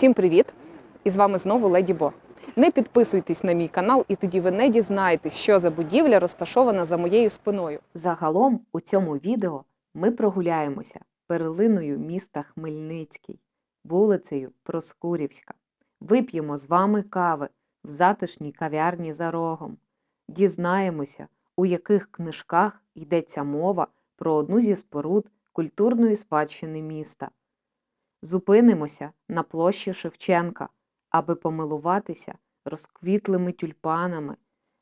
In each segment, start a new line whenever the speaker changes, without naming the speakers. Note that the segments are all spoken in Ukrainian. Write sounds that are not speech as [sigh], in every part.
Всім привіт! І з вами знову Леді Бо. Не підписуйтесь на мій канал, і тоді ви не дізнаєтесь, що за будівля розташована за моєю спиною.
Загалом у цьому відео ми прогуляємося перлиною міста Хмельницький, вулицею Проскурівська. Вип'ємо з вами кави в затишній кав'ярні за рогом. Дізнаємося, у яких книжках йдеться мова про одну зі споруд культурної спадщини міста. Зупинимося на площі Шевченка, аби помилуватися розквітлими тюльпанами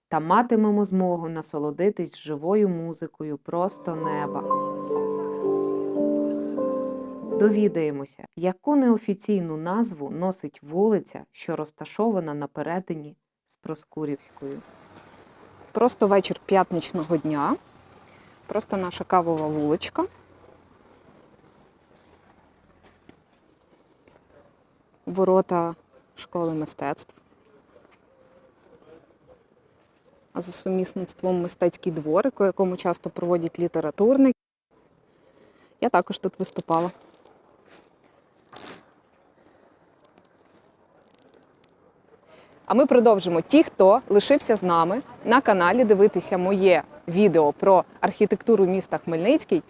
та матимемо змогу насолодитись живою музикою просто неба. Довідаємося, яку неофіційну назву носить вулиця, що розташована на перетині з Проскурівською.
Просто вечір п'ятничного дня. Просто наша кавова вуличка. Ворота школи мистецтв. А за сумісництвом мистецький дворик, у якому часто проводять літературник. Я також тут виступала. А ми продовжимо. Ті, хто лишився з нами на каналі дивитися моє відео про архітектуру міста Хмельницький.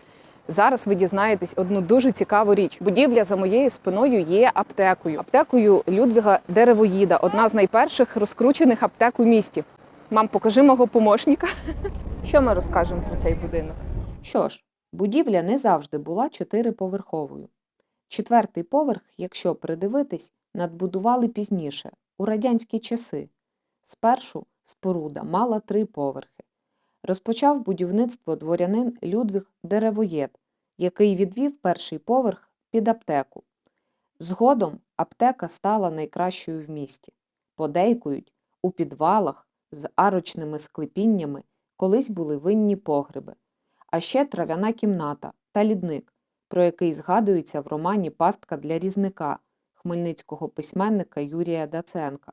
Зараз ви дізнаєтесь одну дуже цікаву річ. Будівля за моєю спиною є аптекою. Аптекою Людвіга Деревоїда, одна з найперших розкручених аптек у місті. Мам, покажи мого помощника. [laughs] Що ми розкажемо про цей будинок?
Що ж, будівля не завжди була чотириповерховою. Четвертий поверх, якщо придивитись, надбудували пізніше, у радянські часи. Спершу споруда мала три поверхи. Розпочав будівництво дворянин Людвіг Деревоєд, який відвів перший поверх під аптеку. Згодом аптека стала найкращою в місті. Подейкують, у підвалах з арочними склепіннями колись були винні погреби, а ще трав'яна кімната та лідник, про який згадується в романі Пастка для різника хмельницького письменника Юрія Даценка.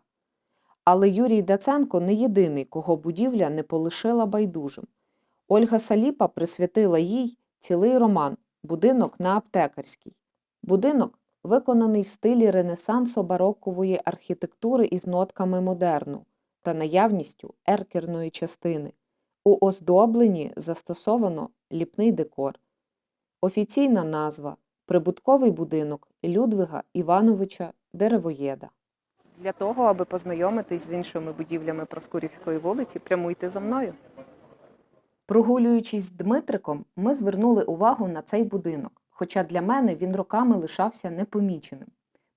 Але Юрій Даценко не єдиний, кого будівля не полишила байдужим. Ольга Саліпа присвятила їй цілий роман Будинок на аптекарській. Будинок виконаний в стилі ренесансо-барокової архітектури із нотками модерну та наявністю еркерної частини. У оздобленні застосовано ліпний декор. Офіційна назва Прибутковий будинок Людвига Івановича Деревоєда.
Для того, аби познайомитись з іншими будівлями Проскурівської вулиці, прямуйте за мною.
Прогулюючись з Дмитриком, ми звернули увагу на цей будинок, хоча для мене він роками лишався непоміченим.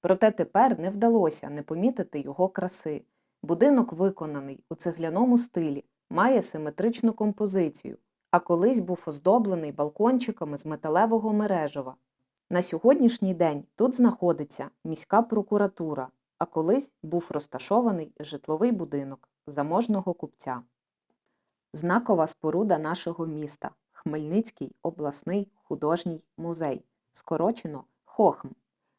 Проте тепер не вдалося не помітити його краси. Будинок виконаний у цегляному стилі, має симетричну композицію, а колись був оздоблений балкончиками з металевого мережева. На сьогоднішній день тут знаходиться міська прокуратура, а колись був розташований житловий будинок заможного купця. Знакова споруда нашого міста Хмельницький обласний художній музей, скорочено ХОХМ.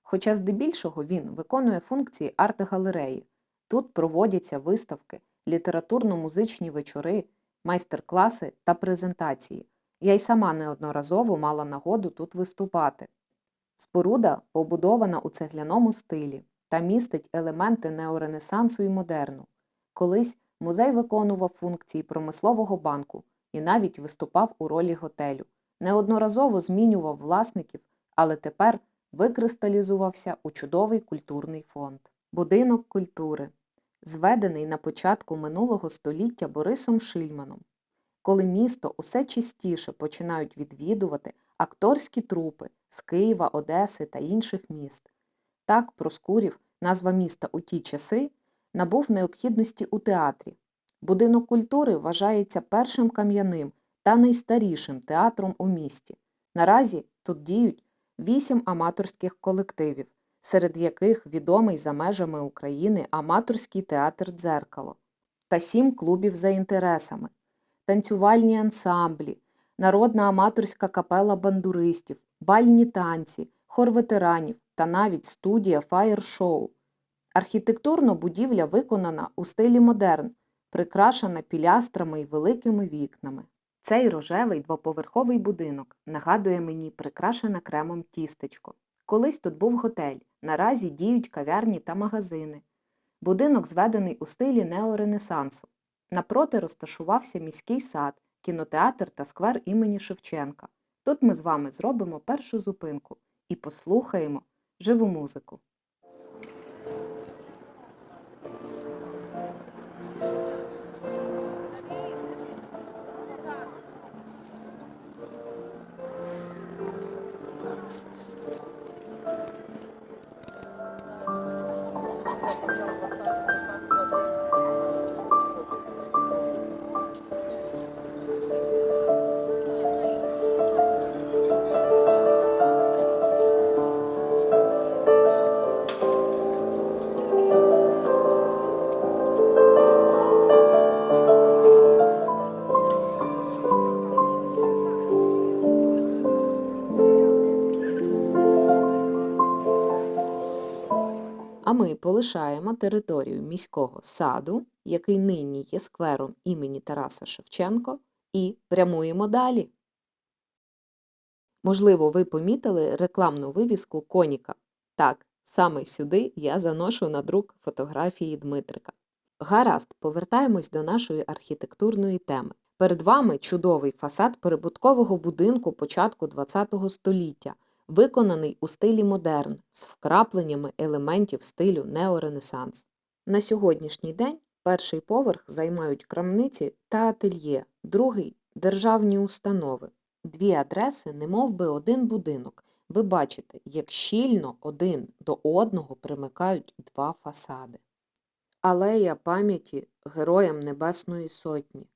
Хоча здебільшого він виконує функції арт-галереї. Тут проводяться виставки, літературно-музичні вечори, майстер-класи та презентації. Я й сама неодноразово мала нагоду тут виступати. Споруда побудована у цегляному стилі та містить елементи неоренесансу і модерну. Колись музей виконував функції промислового банку і навіть виступав у ролі готелю. Неодноразово змінював власників, але тепер викристалізувався у чудовий культурний фонд. Будинок культури, зведений на початку минулого століття Борисом Шильманом. Коли місто усе частіше починають відвідувати акторські трупи з Києва, Одеси та інших міст. Так Проскурів, назва міста у ті часи, набув необхідності у театрі. Будинок культури вважається першим кам'яним та найстарішим театром у місті. Наразі тут діють вісім аматорських колективів, серед яких відомий за межами України аматорський театр Дзеркало та сім клубів за інтересами, танцювальні ансамблі, народна аматорська капела бандуристів, бальні танці, хор ветеранів та навіть студія фаєр-шоу. Архітектурно будівля виконана у стилі модерн, прикрашена пілястрами й великими вікнами. Цей рожевий двоповерховий будинок нагадує мені прикрашене кремом тістечко. Колись тут був готель, наразі діють кав'ярні та магазини. Будинок зведений у стилі неоренесансу. Напроти розташувався міський сад, кінотеатр та сквер імені Шевченка. Тут ми з вами зробимо першу зупинку і послухаємо живу музику. Ми полишаємо територію міського саду, який нині є сквером імені Тараса Шевченко, і прямуємо далі. Можливо, ви помітили рекламну вивіску Коніка. Так, саме сюди я заношу на друк фотографії Дмитрика. Гаразд, повертаємось до нашої архітектурної теми. Перед вами чудовий фасад прибуткового будинку початку ХХ століття, виконаний у стилі модерн з вкрапленнями елементів стилю неоренесанс. На сьогоднішній день перший поверх займають крамниці та ательє, другий державні установи. Дві адреси, немов би один будинок. Ви бачите, як щільно один до одного примикають два фасади. Алея пам'яті Героям Небесної Сотні.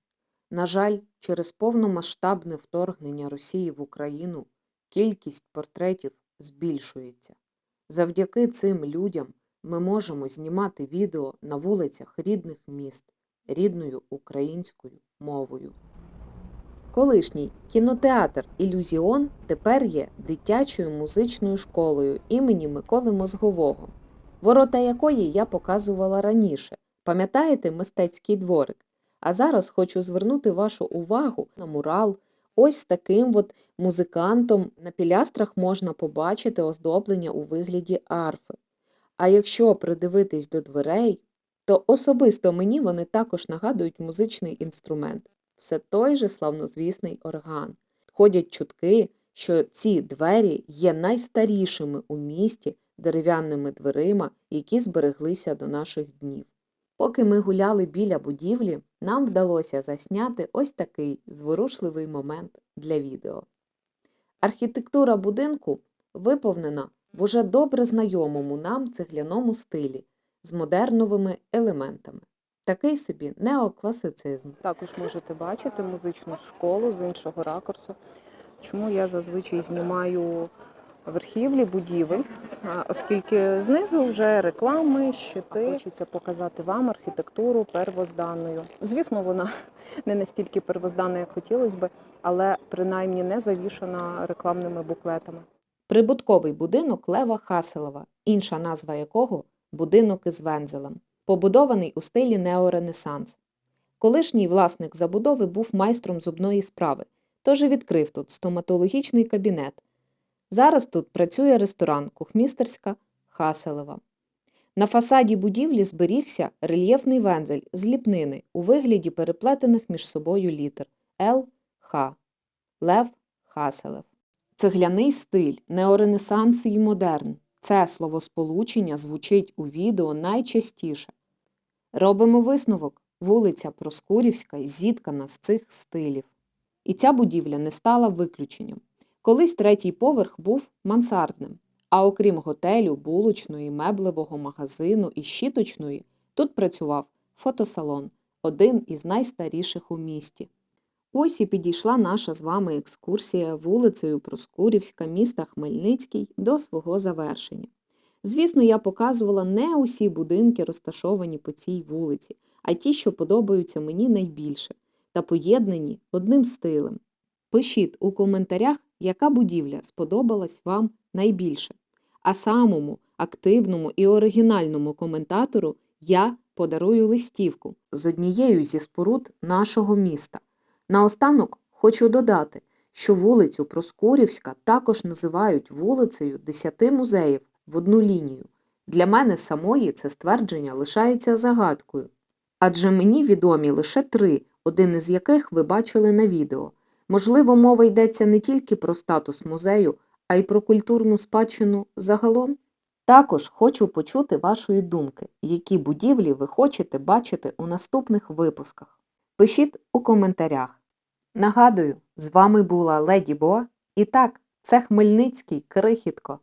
На жаль, через повномасштабне вторгнення Росії в Україну кількість портретів збільшується. Завдяки цим людям ми можемо знімати відео на вулицях рідних міст рідною українською мовою. Колишній кінотеатр Ілюзіон тепер є дитячою музичною школою імені Миколи Мозгового, ворота якої я показувала раніше. Пам'ятаєте мистецький дворик? А зараз хочу звернути вашу увагу на мурал. Ось таким от музикантом на пілястрах можна побачити оздоблення у вигляді арфи. А якщо придивитись до дверей, то особисто мені вони також нагадують музичний інструмент. Все той же славнозвісний орган. Ходять чутки, що ці двері є найстарішими у місті дерев'яними дверима, які збереглися до наших днів. Поки ми гуляли біля будівлі, нам вдалося засняти ось такий зворушливий момент для відео. Архітектура будинку виповнена в уже добре знайомому нам цегляному стилі з модерновими елементами. Такий собі неокласицизм.
Також можете бачити музичну школу з іншого ракурсу. Чому я зазвичай знімаю верхівлі будівель, оскільки знизу вже реклами, щити. Хочеться показати вам архітектуру первозданною. Звісно, вона [laughs] не настільки первозданна, як хотілося би, але принаймні не завішана рекламними буклетами.
Прибутковий будинок Лева Хаселова, інша назва якого будинок із вензелем, побудований у стилі неоренесанс. Колишній власник забудови був майстром зубної справи, тож і відкрив тут стоматологічний кабінет. Зараз тут працює ресторан Кухмістерська Хаселева. На фасаді будівлі зберігся рельєфний вензель з ліпнини у вигляді переплетених між собою літер Л Х Лев Хаселев. Цегляний стиль, неоренесанс і модерн. Це словосполучення звучить у відео найчастіше. Робимо висновок. Вулиця Проскурівська зіткана з цих стилів. І ця будівля не стала виключенням. Колись третій поверх був мансардним, а окрім готелю, булочної, меблевого магазину і щіточної, тут працював фотосалон, один із найстаріших у місті. Ось і підійшла наша з вами екскурсія вулицею Проскурівська міста Хмельницький до свого завершення. Звісно, я показувала не усі будинки, розташовані по цій вулиці, а ті, що подобаються мені найбільше, та поєднані одним стилем. Пишіть у коментарях, яка будівля сподобалась вам найбільше. А самому активному і оригінальному коментатору я подарую листівку з однією зі споруд нашого міста. Наостанок хочу додати, що вулицю Проскурівська також називають вулицею Десяти музеїв в одну лінію. Для мене самої це ствердження лишається загадкою. Адже мені відомі лише три, один із яких ви бачили на відео. Можливо, мова йдеться не тільки про статус музею, а й про культурну спадщину загалом. Також хочу почути вашої думки, які будівлі ви хочете бачити у наступних випусках. Пишіть у коментарях. Нагадую, з вами була Леді Бо. І так, це Хмельницький крихітко.